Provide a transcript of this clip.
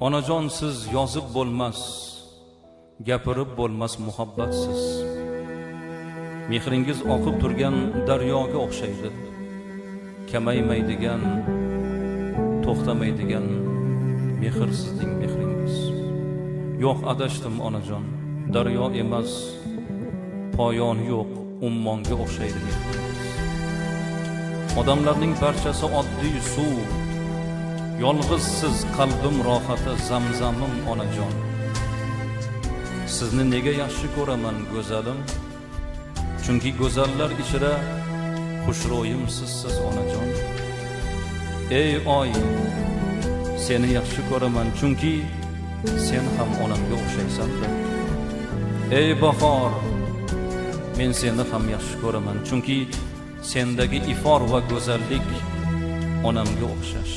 onajon siz yozib bo'lmas gapirib bo'lmas muhabbatsiz. Mehringiz oqib turgan daryoga o'xshaydi. Kamaymaydigan to'xtamaydigan mehr sizning mehringiz. Yo'q adashdim onajon. Daryo emas poyoni yo'q ummonga o'xshaydi mehringiz odamlarning barchasi oddiy suv yolg'izsiz qalbim rohati zamzamim onajon sizni nega yaxshi ko'raman go'zalim? Chunki go'zallar ichra xushro'yim sizsiz onajon ey oy seni yaxshi ko'raman chunki sen ham onamga o'xshaysan-da ey bahor men seni ham yaxshi ko'raman chunki sendagi ifor va go'zallik onamga o'xshash